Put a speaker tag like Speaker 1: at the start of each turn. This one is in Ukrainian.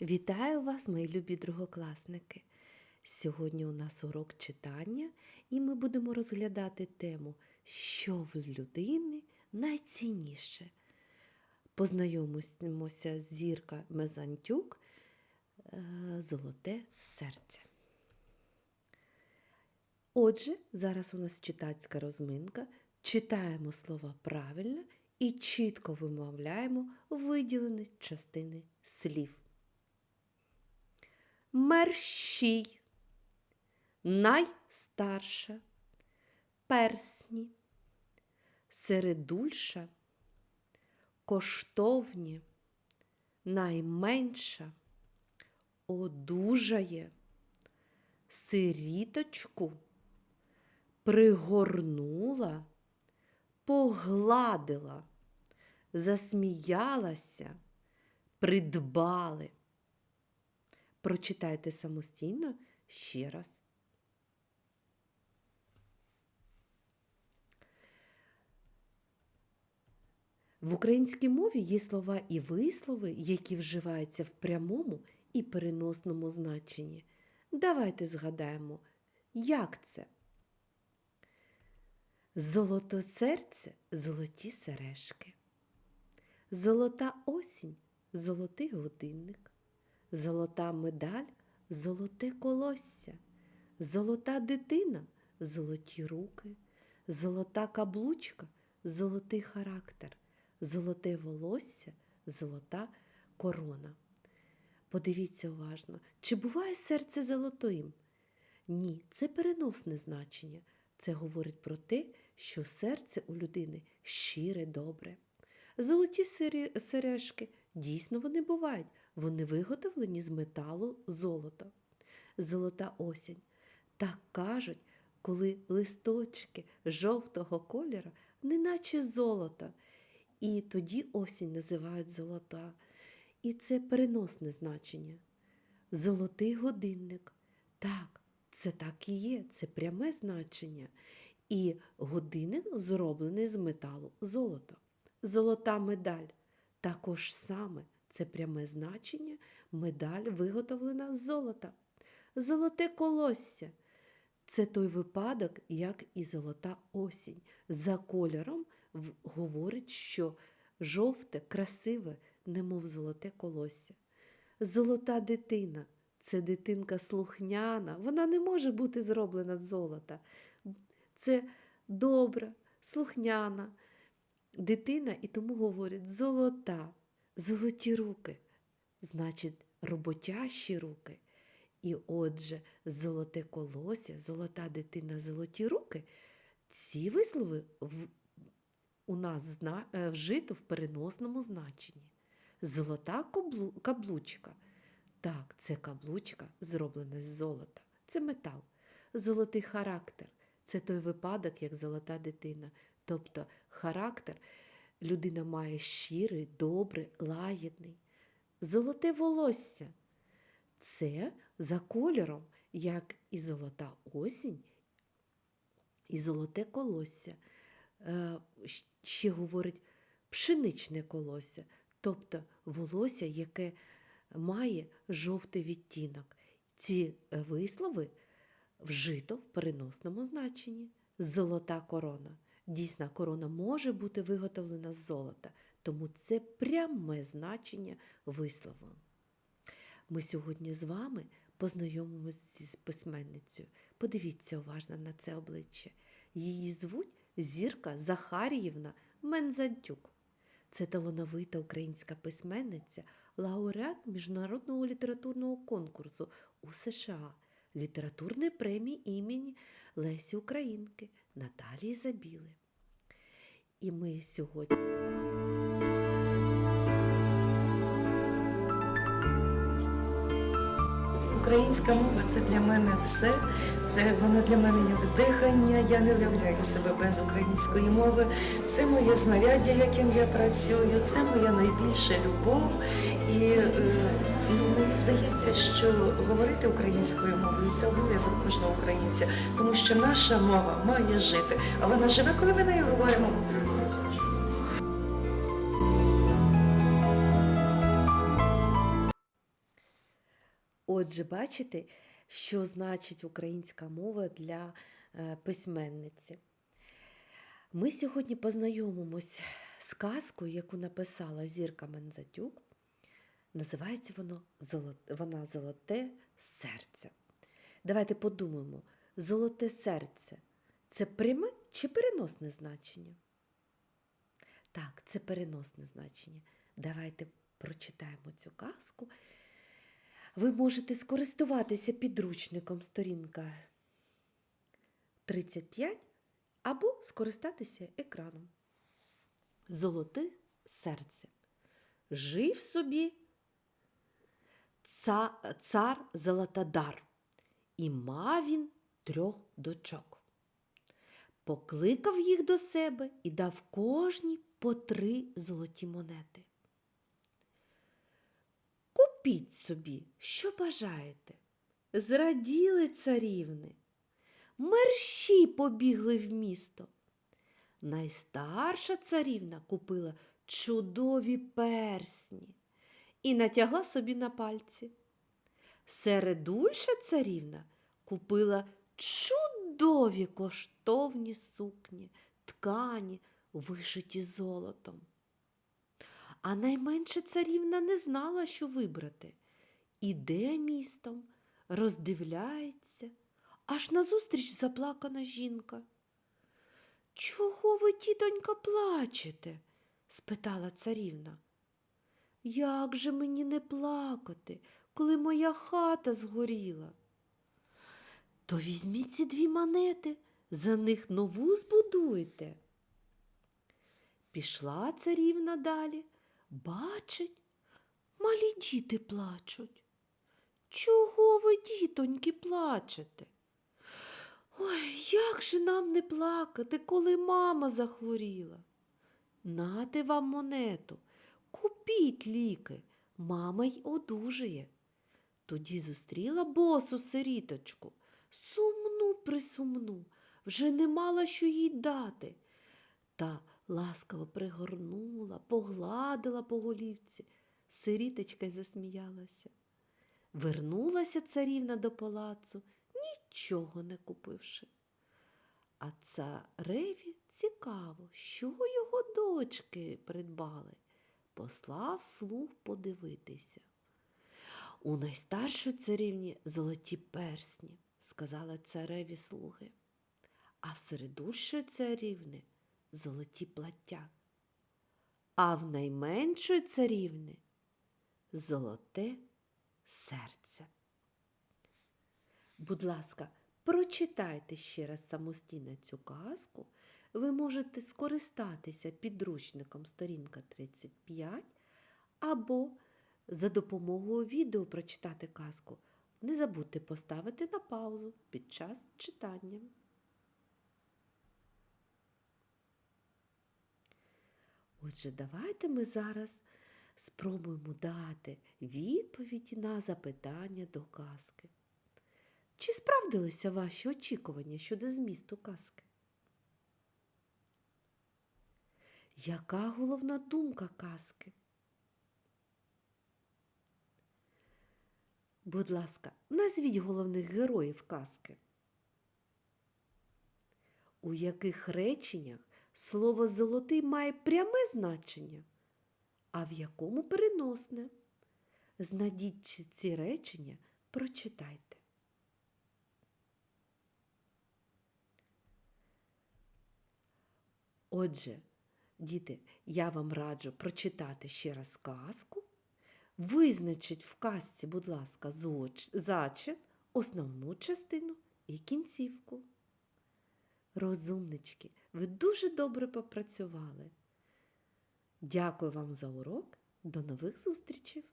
Speaker 1: Вітаю вас, мої любі другокласники! Сьогодні у нас урок читання, і ми будемо розглядати тему, що в людини найцінніше. Познайомимося з Зірка Мезантюк е, Золоте серце. Отже, зараз у нас читацька розминка. Читаємо слова правильно і чітко вимовляємо виділені частини слів. Мерщій, найстарша, персні, середульша, коштовні, найменша, одужає, сиріточку, пригорнула, погладила, засміялася, придбали. Прочитайте самостійно ще раз. В українській мові є слова і вислови, які вживаються в прямому і переносному значенні. Давайте згадаємо, як це? Золото серце золоті сережки. Золота осінь золотий годинник. Золота медаль золоте колосся, золота дитина золоті руки, золота каблучка золотий характер, золоте волосся, золота корона. Подивіться уважно, чи буває серце золотим? Ні, це переносне значення. Це говорить про те, що серце у людини щире, добре. Золоті сережки дійсно вони бувають. Вони виготовлені з металу золота. Золота осінь. Так кажуть, коли листочки жовтого кольору, неначе золото. І тоді осінь називають золота. І це переносне значення. Золотий годинник. Так, це так і є, це пряме значення. І годинник зроблений з металу золота. Золота медаль також саме це пряме значення, медаль виготовлена з золота. Золоте колосся це той випадок, як і золота осінь. За кольором говорить, що жовте, красиве, немов золоте колосся. Золота дитина це дитинка слухняна, вона не може бути зроблена з золота. Це добра, слухняна дитина, і тому говорять золота, золоті руки, значить, роботящі руки. І отже, золоте колося, золота дитина, золоті руки. Ці вислови у нас е, вжито в переносному значенні. Золота каблу, каблучка. Так, це каблучка, зроблена з золота. Це метал. Золотий характер це той випадок, як золота дитина. Тобто характер людина має щирий, добрий, лагідний. Золоте волосся це за кольором, як і золота осінь, і золоте колосся. Е, Ще говорить пшеничне колосся, тобто волосся, яке має жовтий відтінок. Ці е, вислови вжито в переносному значенні. Золота корона. Дійсна корона може бути виготовлена з золота, тому це пряме значення вислову. Ми сьогодні з вами познайомимося з письменницею. Подивіться уважно на це обличчя. Її звуть Зірка Захаріївна Мензантюк. Це талановита українська письменниця, лауреат міжнародного літературного конкурсу у США, літературної премії імені Лесі Українки Наталії Забіли. І ми сьогодні з вами.
Speaker 2: Українська мова це для мене все. Це воно для мене як дихання. Я не уявляю себе без української мови. Це моє знаряддя, яким я працюю, це моя найбільша любов. І е, ну, мені здається, що говорити українською мовою це обов'язок кожного українця, тому що наша мова має жити. А вона живе, коли ми нею говоримо.
Speaker 1: Отже, бачите, що значить українська мова для е, письменниці. Ми сьогодні познайомимось з казкою, яку написала Зірка Мензатюк. Називається воно вона Золоте серце. Давайте подумаємо, золоте серце це пряме чи переносне значення? Так, це переносне значення. Давайте прочитаємо цю казку. Ви можете скористуватися підручником сторінка 35 або скористатися екраном. Золоте серце. Жив собі ца- цар Золотодар, і мав він трьох дочок. Покликав їх до себе і дав кожній по три золоті монети. Купіть собі, що бажаєте. Зраділи царівни. Мерщій побігли в місто. Найстарша царівна купила чудові персні і натягла собі на пальці. Середульша царівна купила чудові коштовні сукні, ткані, вишиті золотом. А найменша царівна не знала, що вибрати. Іде містом, роздивляється, аж назустріч заплакана жінка. Чого ви, тітонька, плачете? спитала царівна. Як же мені не плакати, коли моя хата згоріла? То візьміть ці дві монети, за них нову збудуйте. Пішла царівна далі, бачить, малі діти плачуть. Чого ви, дітоньки, плачете? Ой, як же нам не плакати, коли мама захворіла? Нате вам монету, купіть ліки, мама й одужає. Тоді зустріла босу сиріточку, сумну присумну, вже не мала що їй дати. Та ласкаво пригорнула, погладила по голівці. Сиріточка й засміялася. Вернулася царівна до палацу, нічого не купивши. А цареві цікаво, що його дочки придбали. Послав слуг подивитися. У найстаршої царівні золоті персні, сказали цареві слуги, а в середущої царівни золоті плаття, а в найменшої царівни золоте серце. Будь ласка, прочитайте ще раз самостійно цю казку. Ви можете скористатися підручником сторінка 35 або за допомогою відео прочитати казку. Не забудьте поставити на паузу під час читання. Отже, давайте ми зараз спробуємо дати відповіді на запитання до казки. Чи справдилися ваші очікування щодо змісту казки? Яка головна думка казки? Будь ласка, назвіть головних героїв казки. У яких реченнях слово золотий має пряме значення, а в якому переносне? Знайдіть ці- речення, прочитайте. Отже, діти, я вам раджу прочитати ще раз казку. Визначить в казці, будь ласка, зачин, основну частину і кінцівку. Розумнички, ви дуже добре попрацювали. Дякую вам за урок. До нових зустрічей!